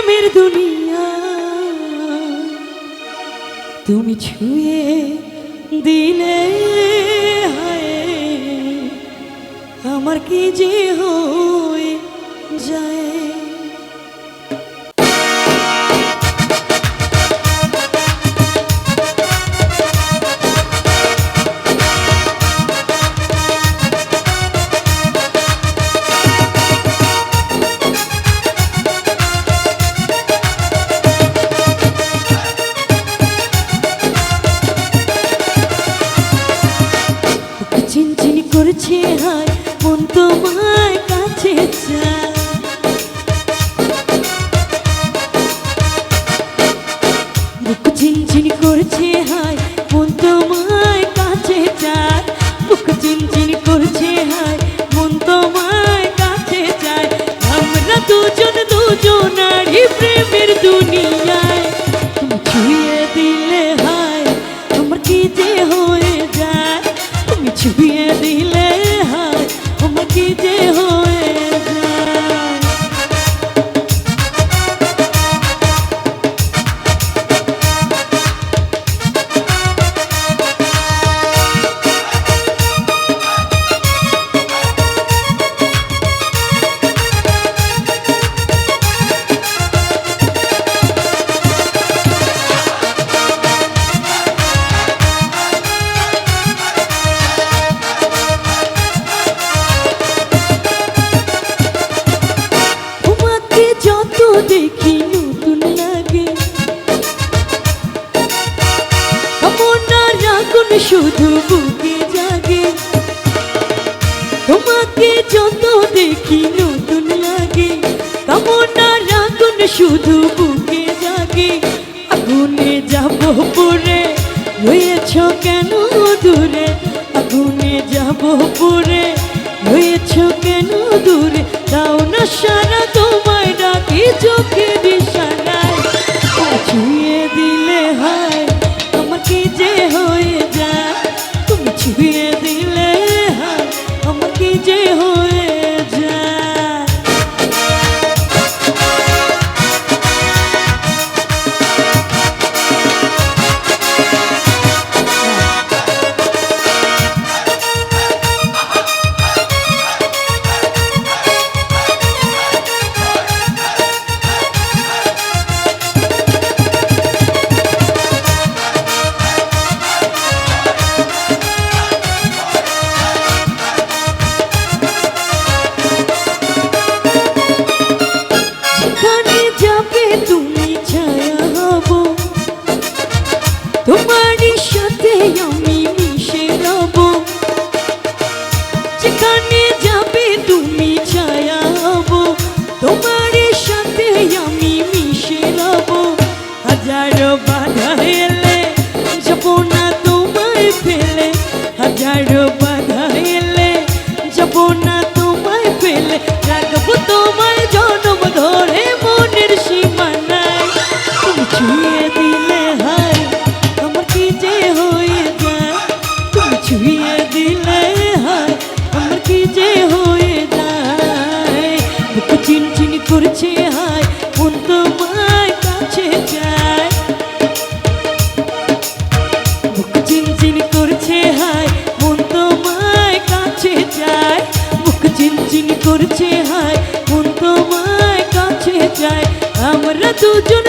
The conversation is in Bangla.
প্রেমের দুনিয়া। তুমি ছুঁয়ে দিলে আমার কি যে হয়ে যায়? করছে হায়, মন তোমার কাছে চায়। বুক চিনচিন করছে হায়, মন তোমার কাছে চায়। বুক চিনচিন করছে হায়, মন তোমার কাছে চায়। আমরা দুজন, দুজনারই প্রেমের দুনিয়ায়। তুমি ছুঁয়ে দিলে হায়, আমার কি যে হয়ে যায়। তুমি ছুঁয়ে দেখি নতুন লাগে। আগুন শুধু বুকে জাগে। তোমাকে যত দেখি নতুন লাগে। কামনার আগুন শুধু বুকে জাগে। আগুনে যাব পরে, রয়েছ কেন দূরে আগুনে যাব পরে, রয়েছ কেন হাজারো বাধা চিনচিন করছে হায় মন তোমায় কাছে যায় আমরা দুজন